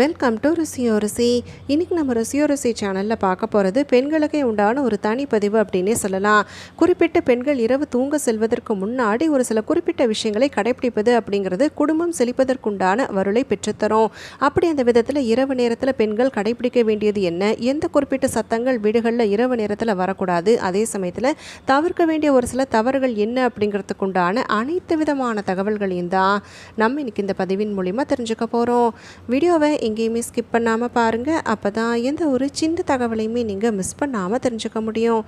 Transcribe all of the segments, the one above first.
Welcome to ருசியோ ருசி இன்றைக்கி நம்ம ருசியோ ருசி சேனலில் பார்க்க போகிறது பெண்களுக்கே உண்டான ஒரு தனிப்பதிவு அப்படின்னே சொல்லலாம். குறிப்பிட்ட பெண்கள் இரவு தூங்க செல்வதற்கு முன்னாடி ஒரு சில குறிப்பிட்ட விஷயங்களை கடைப்பிடிப்பது அப்படிங்கிறது குடும்பம் செழிப்பதற்குண்டான வருளை பெற்றுத்தரும். அப்படி அந்த விதத்தில் இரவு நேரத்தில் பெண்கள் கடைப்பிடிக்க வேண்டியது என்ன? எந்த குறிப்பிட்ட சத்தங்கள் வீடுகளில் இரவு நேரத்தில் வரக்கூடாது? அதே சமயத்தில் தவிர்க்க வேண்டிய ஒரு சில தவறுகள் என்ன அப்படிங்கிறதுக்குண்டான அனைத்து விதமான தகவல்களையும் தான் நம்ம இன்னைக்கு இந்த பதிவின் மூலிமா தெரிஞ்சுக்க போகிறோம் வீடியோவை எங்கேயுமே ஸ்கிப் பண்ணாமல் பாருங்கள் அப்போ தான் எந்த ஒரு சின்ன தகவலையுமே நீங்கள் மிஸ் பண்ணாமல் தெரிஞ்சுக்க முடியும்.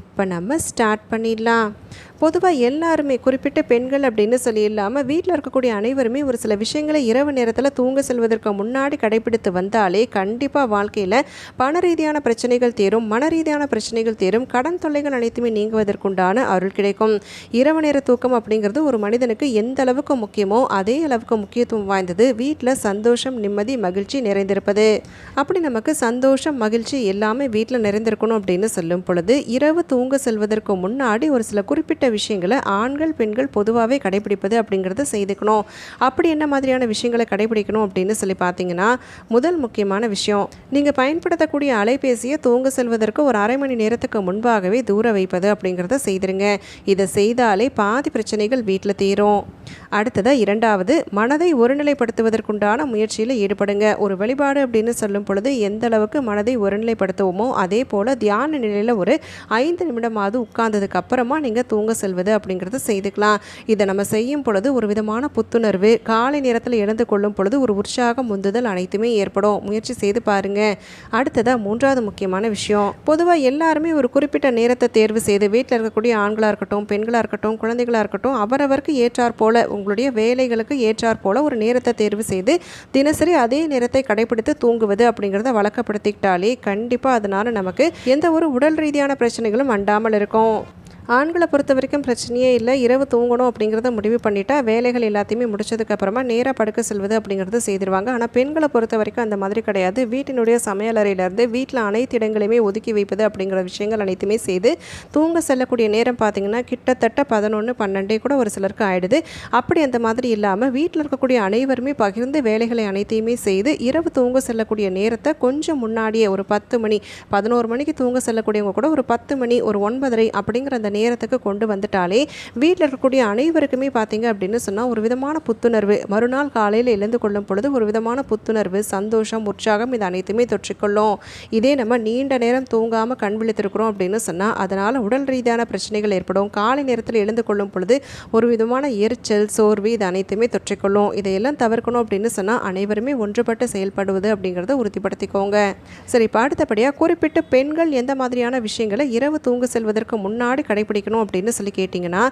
இப்போ நம்ம ஸ்டார்ட் பண்ணிடலாம். பொதுவாக எல்லாருமே குறிப்பிட்ட பெண்கள் அப்படின்னு சொல்லி இல்லாமல் வீட்டில் இருக்கக்கூடிய அனைவருமே ஒரு சில விஷயங்களை இரவு நேரத்தில் தூங்க செல்வதற்கு முன்னாடி கடைபிடித்து வந்தாலே கண்டிப்பாக வாழ்க்கையில் பண ரீதியான பிரச்சனைகள் தேரும் மன ரீதியான பிரச்சனைகள் தேரும் கடன் தொல்லைகள் அனைத்துமே நீங்குவதற்குண்டான அருள் கிடைக்கும். இரவு நேர தூக்கம் அப்படிங்கிறது ஒரு மனிதனுக்கு எந்த அளவுக்கு முக்கியமோ அதே அளவுக்கு முக்கியத்துவம் வாய்ந்தது. வீட்டில் சந்தோஷம் நிம்மதி மகிழ்ச்சி நிறைந்திருப்பது. அப்படி நமக்கு சந்தோஷம் மகிழ்ச்சி எல்லாமே வீட்டில் நிறைந்திருக்கணும் அப்படின்னு சொல்லும் பொழுது இரவு தூங்க செல்வதற்கு முன்னாடி ஒரு சில குறிப்பிட்ட விஷயங்களை ஆண்கள் பெண்கள் பொதுவாகவே கடைபிடிப்பது அப்படிங்கிறத செய்துக்கணும். அப்படி என்ன மாதிரியான விஷயங்களை கடைபிடிக்கணும் அப்படின்னு சொல்லி பார்த்தீங்கன்னா முதல் முக்கியமான விஷயம் நீங்கள் பயன்படுத்தக்கூடிய அலைபேசியை தூங்க செல்வதற்கு ஒரு அரை மணி நேரத்துக்கு முன்பாகவே தூர வைப்பது அப்படிங்கிறத செய்திருங்க. இதை செய்தாலே பாதி பிரச்சனைகள் வீட்டில் தீரும். அடுத்ததாக இரண்டாவது மனதை ஒருநிலைப்படுத்துவதற்குண்டான முயற்சியில் ஈடுபடுங்க. ஒரு வழிபாடு அப்படின்னு சொல்லும் பொழுது எந்த அளவுக்கு மனதை ஒருநிலைப்படுத்துவோமோ அதே போல் தியான நிலையில் ஒரு ஐந்து நிமிடமாவது உட்கார்ந்ததுக்கு அப்புறமா நீங்கள் தூங்க செல்வது அப்படிங்கிறத செய்துக்கலாம். இதை நம்ம செய்யும் பொழுது ஒரு விதமான புத்துணர்வு காலை நேரத்தில் எழுந்து கொள்ளும் பொழுது ஒரு உற்சாகம் முந்துதல் அனைத்துமே ஏற்படும். முயற்சி செய்து பாருங்க. அடுத்ததாக மூன்றாவது முக்கியமான விஷயம். பொதுவாக எல்லாருமே ஒரு குறிப்பிட்ட நேரத்தை தேர்வு செய்து வீட்டில் இருக்கக்கூடிய ஆண்களாக இருக்கட்டும் பெண்களாக இருக்கட்டும் குழந்தைகளாக இருக்கட்டும் அவரவருக்கு ஏற்றாற் போல உங்களுடைய வேலைகளுக்கு ஏற்றாற் போல ஒரு நேரத்தை தேர்வு செய்து தினசரி அதே நேரத்தை கடைபிடித்து தூங்குவது அப்படிங்கிறத வழக்கப்படுத்திக்கிட்டாலே கண்டிப்பாக அதனால் நமக்கு எந்த ஒரு உடல் ரீதியான பிரச்சனைகளும் அண்டாமல் இருக்கும். ஆண்களை பொறுத்த வரைக்கும் பிரச்சனையே இல்லை. இரவு தூங்கணும் அப்படிங்கிறத முடிவு பண்ணிட்டா வேலைகள் எல்லாத்தையுமே முடிச்சதுக்கப்புறமா நேராக படுக்க செல்வது அப்படிங்கிறது செய்திருவாங்க. ஆனால் பெண்களை பொறுத்த வரைக்கும் அந்த மாதிரி கிடையாது. வீட்டினுடைய சமையலறையிலேருந்து வீட்டில் அனைத்து இடங்களையுமே ஒதுக்கி வைப்பது அப்படிங்கிற விஷயங்கள் அனைத்துமே செய்து தூங்க செல்லக்கூடிய நேரம் பார்த்தீங்கன்னா கிட்டத்தட்ட பதினொன்று பன்னெண்டே கூட ஒரு சிலருக்கு ஆயிடுது. அப்படி அந்த மாதிரி இல்லாமல் வீட்டில் இருக்கக்கூடிய அனைவருமே பகிர்ந்து வேலைகளை அனைத்தையுமே செய்து இரவு தூங்க செல்லக்கூடிய நேரத்தை கொஞ்சம் முன்னாடியே ஒரு பத்து மணி பதினோரு மணிக்கு தூங்க செல்லக்கூடியவங்க கூட ஒரு பத்து மணி ஒரு ஒன்பதரை அப்படிங்கிற அந்த நேரத்துக்கு கொண்டு வந்துட்டாலே வீட்டில் இருக்கக்கூடிய அனைவருக்குமே பார்த்தீங்க அப்படின்னு சொன்னால் ஒரு விதமான புத்துணர்வு. மறுநாள் காலையில் எழுந்து கொள்ளும் பொழுது ஒரு விதமான புத்துணர்வு சந்தோஷம் உற்சாகம் இது அனைத்துமே தொற்றிக்கொள்ளும். இதே நம்ம நீண்ட நேரம் தூங்காமல் கண் விழித்திருக்கிறோம் அப்படின்னு சொன்னால் அதனால் உடல் ரீதியான பிரச்சனைகள் ஏற்படும். காலை நேரத்தில் எழுந்து கொள்ளும் பொழுது ஒரு விதமான எரிச்சல் சோர்வு இது அனைத்துமே தொற்றிக்கொள்ளும். இதையெல்லாம் தவிர்க்கணும் அப்படின்னு சொன்னால் அனைவருமே ஒன்றுபட்டு செயல்படுவது அப்படிங்கிறத உறுதிப்படுத்திக்கோங்க. சரி இப்போ அடுத்தபடியாக குறிப்பிட்ட பெண்கள் எந்த மாதிரியான விஷயங்களை இரவு தூங்க செல்வதற்கு முன்னாடி கடைபிடிக்கணும் அப்படின்னு சொல்லி கேட்டிங்கன்னா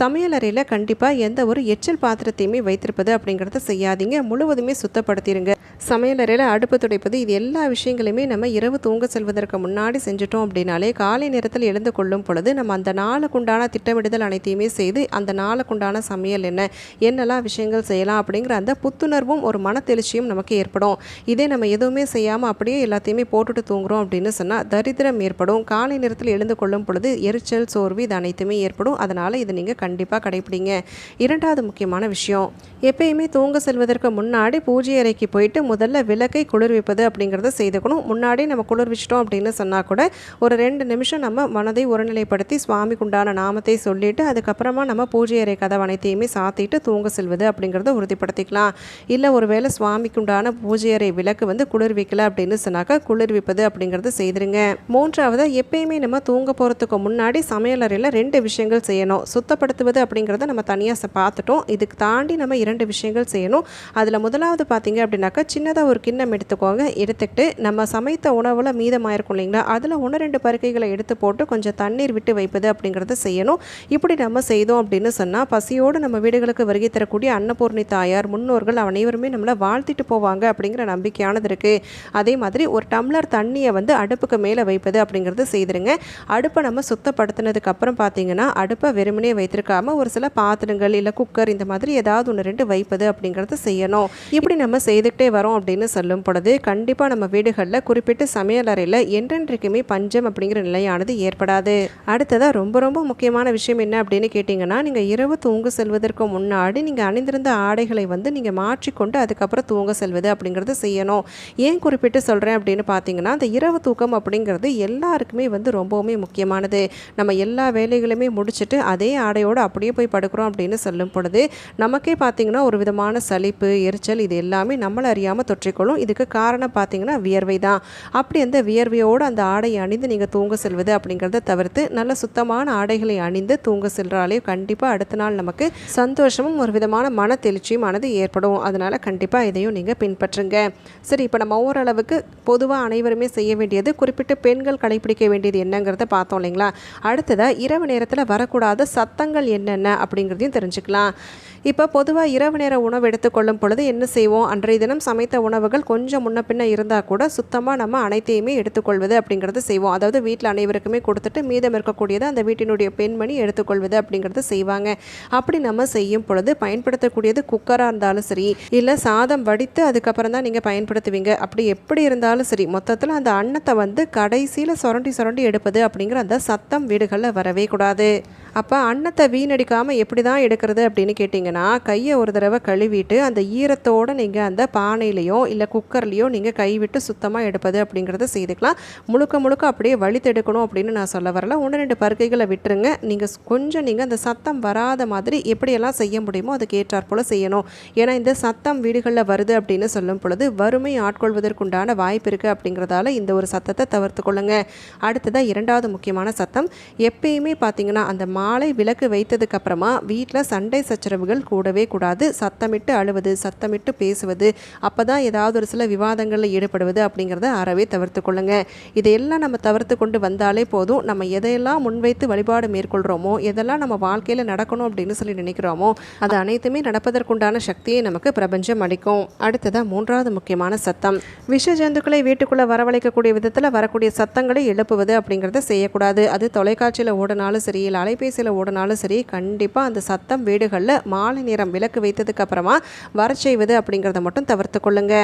சமையலறையில் கண்டிப்பாக எந்த ஒரு எச்சல் பாத்திரத்தையுமே வைத்திருப்பது அப்படிங்கிறத செய்யாதீங்க. முழுவதுமே சுத்தப்படுத்திடுங்க சமையலறையில் அடுப்பு துடைப்பது இது எல்லா விஷயங்களையுமே நம்ம இரவு தூங்க செல்வதற்கு முன்னாடி செஞ்சுட்டோம் அப்படின்னாலே காலை நேரத்தில் எழுந்து கொள்ளும் பொழுது நம்ம அந்த நாளுக்குண்டான திட்டமிடுதல் அனைத்தையுமே செய்து அந்த நாளுக்குண்டான சமையல் என்ன என்னெல்லாம் விஷயங்கள் செய்யலாம் அப்படிங்கிற அந்த புத்துணர்வும் ஒரு மனத்தெளிச்சியும் நமக்கு ஏற்படும். இதே நம்ம எதுவுமே செய்யாமல் அப்படியே எல்லாத்தையுமே போட்டுட்டு தூங்குறோம் அப்படின்னு சொன்னால் தரித்திரம் ஏற்படும். காலை நேரத்தில் எழுந்து கொள்ளும் பொழுது எரிச்சல் சோர்வு இது அனைத்துமே ஏற்படும். அதனால் இதை நீங்கள் கண்டிப்பாக கடைப்பிடிங்க. இரண்டாவது முக்கியமான விஷயம் எப்பயுமே தூங்க செல்வதற்கு முன்னாடி பூஜை அறைக்கு போயிட்டு முதல்ல விளக்கை குளிர்விப்பது அப்படிங்கிறத செய்துக்கணும். முன்னாடி நம்ம குளிர்விச்சிட்டோம் அப்படின்னு சொன்னால் கூட ஒரு ரெண்டு நிமிஷம் நம்ம மனதை ஒருநிலைப்படுத்தி சுவாமிக்கு உண்டான நாமத்தை சொல்லிட்டு அதுக்கப்புறமா நம்ம பூஜை அறை கதவு அனைத்தையுமே சாத்திட்டு தூங்க செல்வது அப்படிங்கிறத உறுதிப்படுத்திக்கலாம். இல்லை ஒருவேளை சுவாமிக்கு உண்டான பூஜை அறை விளக்கு வந்து குளிர்விக்கல அப்படின்னு சொன்னாக்கா குளிர்விப்பது அப்படிங்கிறத செய்திருங்க. மூன்றாவது எப்பயுமே நம்ம தூங்க போகிறதுக்கு முன்னாடி சமையலறையில் ரெண்டு விஷயங்கள் செய்யணும். சுத்தப்படுத்துவது அப்படிங்கிறத நம்ம தனியாக பார்த்துட்டோம். இதுக்கு தாண்டி நம்ம இரண்டு விஷயங்கள் செய்யணும். அதில் முதலாவது பார்த்தீங்க அப்படின்னாக்கா சின்னதாக ஒரு கிண்ணம் எடுத்துக்கோங்க. எடுத்துக்கிட்டு நம்ம சமைத்த உணவில் மீதமாயிருக்கும் இல்லைங்களா? அதில் ஒன்று ரெண்டு பருக்கைகளை எடுத்து போட்டு கொஞ்சம் தண்ணீர் விட்டு வைப்பது அப்படிங்கிறத செய்யணும். இப்படி நம்ம செய்தோம் அப்படின்னு சொன்னால் பசியோடு நம்ம வீடுகளுக்கு வருகை தரக்கூடிய அன்னபூர்ணி தாயார் முன்னோர்கள் அனைவருமே நம்மளை வாழ்த்திட்டு போவாங்க அப்படிங்கிற நம்பிக்கையானது இருக்குது அதே மாதிரி ஒரு டம்ளர் தண்ணியை வந்து அடுப்புக்கு மேலே வைப்பது அப்படிங்கிறது செய்திருங்க. அடுப்பை நம்ம சுத்தப்படுத்தினதுக்கப்புறம் பார்த்தீங்கன்னா அடுப்பை வெறுமனே வைத்திருக்காமல் ஒரு சில பாத்திரங்கள் இல்லை குக்கர் இந்த மாதிரி ஏதாவது ஒன்று ரெண்டு வைப்பது அப்படிங்கிறது செய்யணும். இப்படி நம்ம செய்துக்கிட்டே வரோம் வரோம் அப்படின்னு சொல்லும் பொழுது கண்டிப்பாக நம்ம வீடுகளில் குறிப்பிட்டு சமையல் அறையில் என்றென்றைக்குமே பஞ்சம் அப்படிங்கிற நிலையானது ஏற்படாது. அடுத்ததாக ரொம்ப ரொம்ப முக்கியமான விஷயம் என்ன அப்படின்னு கேட்டிங்கன்னா நீங்கள் இரவு தூங்க செல்வதற்கு முன்னாடி நீங்கள் அணிந்திருந்த ஆடைகளை வந்து நீங்கள் மாற்றிக்கொண்டு அதுக்கப்புறம் தூங்க செல்வது அப்படிங்கிறது செய்யணும். ஏன் குறிப்பிட்டு சொல்கிறேன் அப்படின்னு பார்த்தீங்கன்னா அந்த இரவு தூக்கம் அப்படிங்கிறது எல்லாருக்குமே வந்து ரொம்பவுமே முக்கியமானது. நம்ம எல்லா வேலைகளுமே முடிச்சுட்டு அதே ஆடையோடு அப்படியே போய் படுக்கிறோம் அப்படின்னு சொல்லும் பொழுது நமக்கே பார்த்தீங்கன்னா ஒரு விதமான சலிப்பு எரிச்சல் இது எல்லாமே நம்மளை அறியாமல் தொற்றிக்கொள்ளும். இதுக்கு காரணம் பார்த்தீங்கன்னா வியர்வை தான். அப்படி அந்த வியர்வையோடு அந்த ஆடையை அணிந்து நீங்கள் தூங்க செல்வது அப்படிங்கிறத தவிர்த்து நல்ல சுத்தமான ஆடைகளை அணிந்து தூங்க செல்றாலே கண்டிப்பாக அடுத்த நாள் நமக்கு சந்தோஷமும் ஒரு விதமான மன தெளிச்சியும் ஆனது ஏற்படும். அதனால் கண்டிப்பாக இதையும் நீங்கள் பின்பற்றுங்க. சரி இப்போ நம்ம ஓரளவுக்கு பொதுவாக அனைவருமே செய்ய வேண்டியது குறிப்பிட்ட பெண்கள் கடைபிடிக்க வேண்டியது என்னங்கிறத பார்த்தோம் இல்லைங்களா? அடுத்ததாக இரவு நேரத்தில் வரக்கூடாத சத்தங்கள் என்னென்ன அப்படிங்கிறதையும் தெரிஞ்சுக்கலாம். இப்போ பொதுவாக இரவு நேர உணவு எடுத்துக்கொள்ளும் பொழுது என்ன செய்வோம்? அன்றைய தினம் சமைத்த உணவுகள் கொஞ்சம் முன்ன பின்ன இருந்தால் கூட சுத்தமாக நம்ம அனைத்தையுமே எடுத்துக்கொள்வது அப்படிங்கிறது செய்வோம். அதாவது வீட்டில் அனைவருக்குமே கொடுத்துட்டு மீதம் இருக்கக்கூடியது அந்த வீட்டினுடைய பெண்மணி எடுத்துக்கொள்வது அப்படிங்கிறது செய்வாங்க. அப்படி நம்ம செய்யும் பொழுது பயன்படுத்தக்கூடியது குக்கராக இருந்தாலும் சரி இல்லை சாதம் வடித்து அதுக்கப்புறம் தான் நீங்கள் பயன்படுத்துவீங்க. அப்படி எப்படி இருந்தாலும் சரி மொத்தத்தில் அந்த அன்னத்தை வந்து கடைசியில் சுரண்டி சுரண்டி எடுப்பது அப்படிங்கிற அந்த சத்தம் வீடுகளில் வரவே கூடாது. அப்போ அன்னத்தை வீணடிக்காமல் எப்படி தான் எடுக்கிறது அப்படின்னு கேட்டிங்கன்னா கையை ஒரு தடவை கழுவிட்டு அந்த ஈரத்தோடு நீங்கள் அந்த பானையிலையோ இல்லை குக்கர்லேயோ நீங்கள் கைவிட்டு சுத்தமாக எடுப்பது அப்படிங்கிறத செய்துக்கலாம். முழுக்க முழுக்க அப்படியே வழித்தெடுக்கணும் அப்படின்னு நான் சொல்ல வரல. ஒன்று ரெண்டு பருக்கைகளை விட்டுருங்க. நீங்கள் கொஞ்சம் நீங்கள் அந்த சத்தம் வராத மாதிரி எப்படியெல்லாம் செய்ய முடியுமோ அதுக்கு ஏற்றாற்போல் செய்யணும். ஏன்னா இந்த சத்தம் வீடுகளில் வருது அப்படின்னு சொல்லும் பொழுது வறுமை ஆட்கொள்வதற்குண்டான வாய்ப்பு இருக்குது அப்படிங்கிறதால இந்த ஒரு சத்தத்தை தவிர்த்து கொள்ளுங்கள் அடுத்ததாக இரண்டாவது முக்கியமான சத்தம் எப்பயுமே பார்த்தீங்கன்னா அந்த மா மாலை விளக்கு வைத்ததுக்கு அப்புறமா வீட்டில் சண்டை சச்சரவுகள் கூடவே கூடாது. சத்தமிட்டு அழுவது சத்தமிட்டு பேசுவது அப்போ தான் ஏதாவது ஒரு சில விவாதங்களில் ஈடுபடுவது அப்படிங்கிறத அறவே தவிர்த்து கொள்ளுங்க. இதையெல்லாம் நம்ம தவிர்த்து கொண்டு வந்தாலே போதும். நம்ம எதையெல்லாம் முன்வைத்து வழிபாடு மேற்கொள்கிறோமோ எதெல்லாம் நம்ம வாழ்க்கையில் நடக்கணும் அப்படின்னு சொல்லி நினைக்கிறோமோ அது அனைத்துமே நடப்பதற்குண்டான சக்தியை நமக்கு பிரபஞ்சம் அளிக்கும். அடுத்ததாக மூன்றாவது முக்கியமான சத்தம். விஷ ஜந்துக்களை வீட்டுக்குள்ளே வரவழைக்கக்கூடிய விதத்தில் வரக்கூடிய சத்தங்களை எழுப்புவது அப்படிங்கிறத செய்யக்கூடாது. அது தொலைக்காட்சியில் ஓடினாலும் சரி இல்லை சில ஓடினாலும் சரி கண்டிப்பாக அந்த சத்தம் வீடுகளில் மாலை நேரம் விளக்கு வைத்ததுக்கு அப்புறமா வர செய்வது அப்படிங்கிறத மட்டும் தவிர்த்து கொள்ளுங்க.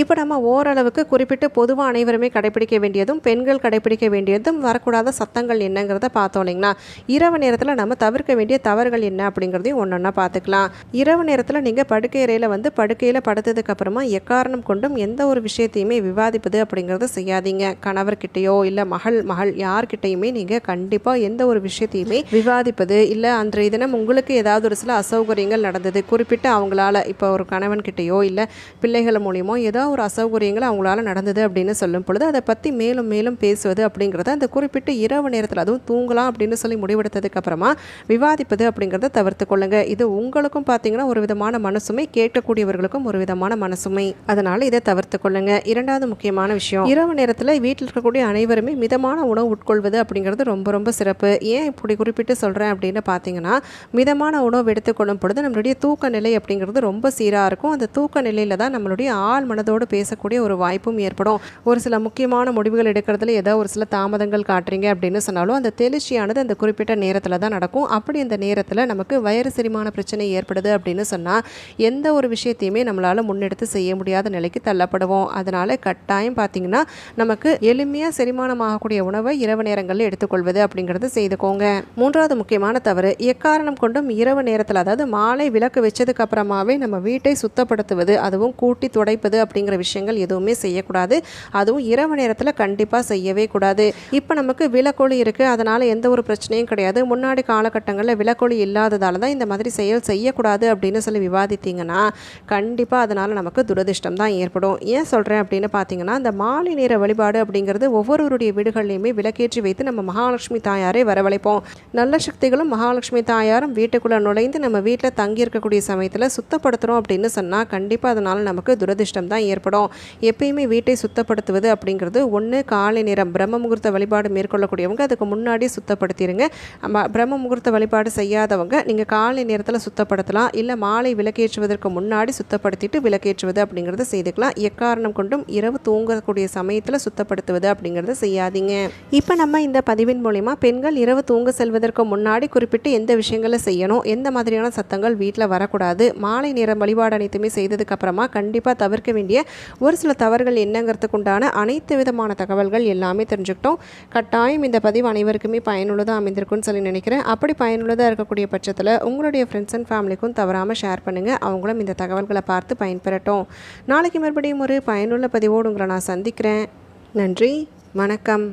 இப்போ நம்ம ஓரளவுக்கு குறிப்பிட்டு பொதுவாக அனைவருமே கடைபிடிக்க வேண்டியதும் பெண்கள் கடைபிடிக்க வேண்டியதும் வரக்கூடாத சத்தங்கள் என்னங்கிறத பார்த்தோம் இல்லைங்களா? இரவு நேரத்தில் நம்ம தவிர்க்க வேண்டிய தவறுகள் என்ன அப்படிங்கிறதையும் ஒன்று ஒன்றா பார்த்துக்கலாம். இரவு நேரத்தில் நீங்கள் படுக்கை அறையில் வந்து படுக்கையில் படுத்ததுக்கு அப்புறமா எக்காரணம் கொண்டும் எந்த ஒரு விஷயத்தையுமே விவாதிப்பது அப்படிங்கிறத செய்யாதீங்க. கணவர்கிட்டயோ இல்லை மகள் மகள் யார்கிட்டையுமே நீங்கள் கண்டிப்பாக எந்த ஒரு விஷயத்தையுமே விவாதிப்பது இல்லை அன்றைய தினம் உங்களுக்கு ஏதாவது ஒரு சில அசௌகரியங்கள் நடந்தது குறிப்பிட்ட அவங்களால இப்போ ஒரு கணவன்கிட்டயோ இல்லை பிள்ளைகள் மூலியமோ ஏதோ ஒரு அசௌகரியங்கள் அவங்களால நடந்தது அப்படின்னு சொல்லும் பொழுது அதை பற்றி மேலும் மேலும் பேசுவது அப்படிங்கிறத அந்த குறிப்பிட்ட இரவு நேரத்தில் அதுவும் தூங்கலாம் அப்படின்னு சொல்லி முடிவெடுத்ததுக்கப்புறமா விவாதிப்பது அப்படிங்கிறத தவிர்த்து கொள்ளுங்க. இது உங்களுக்கும் பார்த்தீங்கன்னா ஒரு விதமான மனசுமை கேட்கக்கூடியவர்களுக்கும் ஒரு விதமான மனசுமை. அதனால் இதை தவிர்த்து கொள்ளுங்க. இரண்டாவது முக்கியமான விஷயம் இரவு நேரத்தில் வீட்டில் இருக்கக்கூடிய அனைவருமே மிதமான உணவு உட்கொள்வது அப்படிங்கிறது ரொம்ப ரொம்ப சிறப்பு. ஏன் இப்படி குறிப்பிட்டு சொல்கிறேன் அப்படின்னு பார்த்தீங்கன்னா மிதமான உணவு எடுத்துக்கொள்ளும் பொழுது நம்மளுடைய தூக்க நிலை அப்படிங்கிறது ரொம்ப சீராக இருக்கும். அந்த தூக்க நிலையில் தான் நம்மளுடைய ஆள் மனதோடு பேசக்கூடிய ஒரு வாய்ப்பும் ஏற்படும். ஒரு சில முக்கியமான முடிவுகள் எடுக்கிறதுல ஏதோ ஒரு சில தாமதங்கள் காட்டுறீங்க அப்படின்னு சொன்னாலும் அந்த தெளிச்சியானது அந்த குறிப்பிட்ட நேரத்தில் தான் நடக்கும். அப்படி அந்த நேரத்தில் நமக்கு வயிறு செரிமான பிரச்சனை ஏற்படுது அப்படின்னு சொன்னால் எந்த ஒரு விஷயத்தையுமே நம்மளால் முன்னெடுத்து செய்ய முடியாத நிலைக்கு தள்ளப்படுவோம். அதனால் கட்டாயம் பார்த்தீங்கன்னா நமக்கு எளிமையாக செரிமானமாகக்கூடிய உணவை இரவு நேரங்களில் எடுத்துக்கொள்வது அப்படிங்கிறது செய்துக்கோங்க. மூன்றாவது முக்கியமான தவறு எக்காரணம் கொண்டும் இரவு நேரத்தில் அதாவது மாலை விளக்கு வச்சதுக்கு அப்புறமாவே நம்ம வீட்டை சுத்தப்படுத்துவது அதுவும் கூட்டி துடைப்பது அப்படிங்கிற விஷயங்கள் எதுவுமே செய்யக்கூடாது. அதுவும் இரவு நேரத்தில் கண்டிப்பாக செய்யவே கூடாது. இப்போ நமக்கு விளக்கொளி இருக்குது அதனால் எந்த ஒரு பிரச்சனையும் கிடையாது. முன்னாடி காலகட்டங்களில் விளக்கொளி இல்லாததால தான் இந்த மாதிரி செயல் செய்யக்கூடாது அப்படின்னு சொல்லி விவாதித்தீங்கன்னா கண்டிப்பாக அதனால் நமக்கு துரதிர்ஷ்டம் தான் ஏற்படும். ஏன் சொல்கிறேன் அப்படின்னு பார்த்தீங்கன்னா இந்த மாலை நேர வழிபாடு அப்படிங்கிறது ஒவ்வொருவருடைய வீடுகள்லையுமே விளக்கேற்றி வைத்து நம்ம மகாலட்சுமி தாயாரை வரவழைப்போம். நல்ல சக்திகளும் மகாலட்சுமி தாயாரும் வீட்டுக்குள்ளே நுழைந்து நம்ம வீட்டில் தங்கி இருக்கக்கூடிய சமயத்தில் சுத்தப்படுத்துகிறோம் அப்படின்னு சொன்னால் கண்டிப்பாக அதனால் நமக்கு துரதிர்ஷ்டம் தான் ஏற்படும். எப்பயுமே வீட்டை சுத்தப்படுத்துவது அப்படிங்கிறது ஒன்று காலை நேரம் பிரம்ம முகூர்த்த வழிபாடு மேற்கொள்ளக்கூடியவங்க அதுக்கு முன்னாடி சுத்தப்படுத்திடுங்க ம- பிரம்ம முகூர்த்த வழிபாடு செய்யாதவங்க நீங்கள் காலை நேரத்தில் சுத்தப்படுத்தலாம் இல்லை மாலை விளக்கேற்றுவதற்கு முன்னாடி சுத்தப்படுத்திட்டு விளக்கேற்றுவது அப்படிங்கிறத செய்துக்கலாம். எக்காரணம் கொண்டும் இரவு தூங்கக்கூடிய சமயத்தில் சுத்தப்படுத்துவது அப்படிங்கிறத செய்யாதீங்க. இப்போ நம்ம இந்த பதிவின் மூலிமா பெண்கள் இரவு தூங்க செல்வதற்கு செல்வதற்கு முன்னாடி குறிப்பிட்டு எந்த விஷயங்களை செய்யணும் எந்த மாதிரியான சத்தங்கள் வீட்டில் வரக்கூடாது மாலை நேரம் வழிபாடு அனைத்துமே செய்ததுக்கப்புறமா கண்டிப்பாக தவிர்க்க வேண்டிய ஒரு சில தவறுகள் என்னங்கிறதுக்கு உண்டான அனைத்து விதமான தகவல்கள் எல்லாமே தெரிஞ்சுக்கிட்டோம். கட்டாயம் இந்த பதிவு அனைவருக்குமே பயனுள்ளதாக அமைந்திருக்கும்னு சொல்லி நினைக்கிறேன். அப்படி பயனுள்ளதாக இருக்கக்கூடிய பட்சத்தில் உங்களுடைய ஃப்ரெண்ட்ஸ் அண்ட் ஃபேமிலிக்கும் தவறாமல் ஷேர் பண்ணுங்கள் அவங்களும் இந்த தகவல்களை பார்த்து பயன்பெறட்டும். நாளைக்கு மறுபடியும் ஒரு பயனுள்ள பதிவோடு உங்களை நான் சந்திக்கிறேன். நன்றி வணக்கம்.